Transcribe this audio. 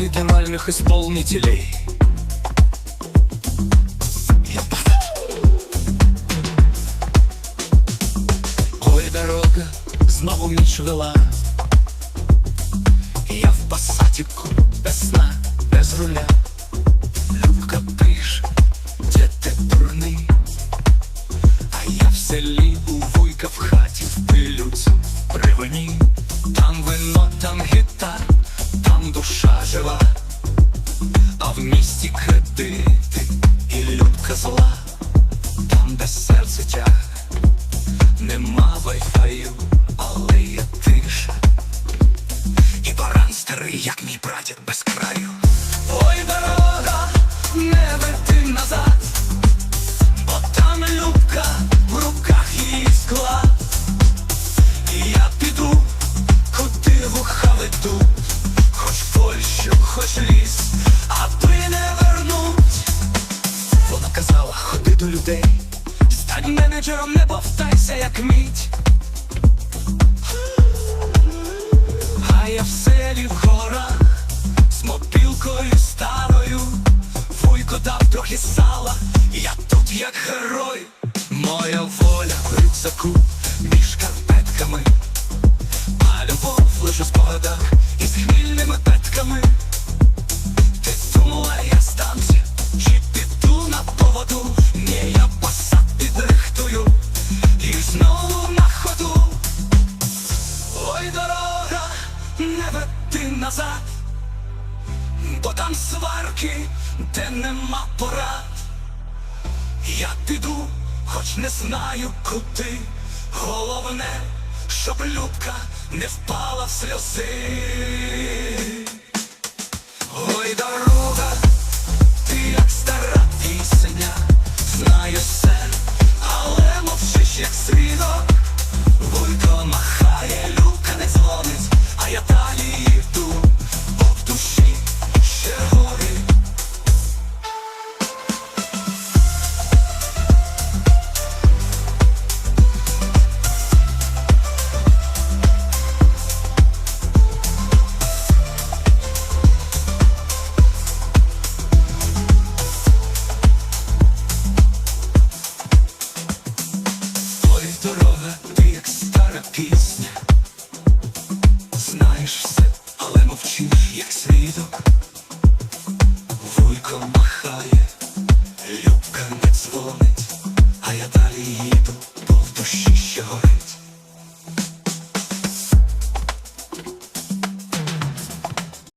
идеальных исполнителей Я Ой, дорога знову ніч вела Я в пасатіку без сна, без руля Любка пише, де ти дурний А я в селі у вуйка в хаті в пилюці при вині Там вино, як мій прадід без краю. Ой, дорога, не верти назад Бо там любка в руках її склад І я піду, куди вуха ведуть Хоч Польщу, хоч ліс, аби не вернуть. Вона казала, ходи до людей Стань менеджером, не повтайся, як мідь сала я тут як герой. Моя воля в рюкзаку Між карпетками. А любов лише в спогадах Із хмільними петками. Ти думала, я станція Чи піду на поводу? Ні, я посад підрихтую. І знову на ходу. Ой, дорога, не веди назад Бо там сварки, де нема порад Я піду, хоч не знаю куди. Головне, щоб любка не впала в сльози peace.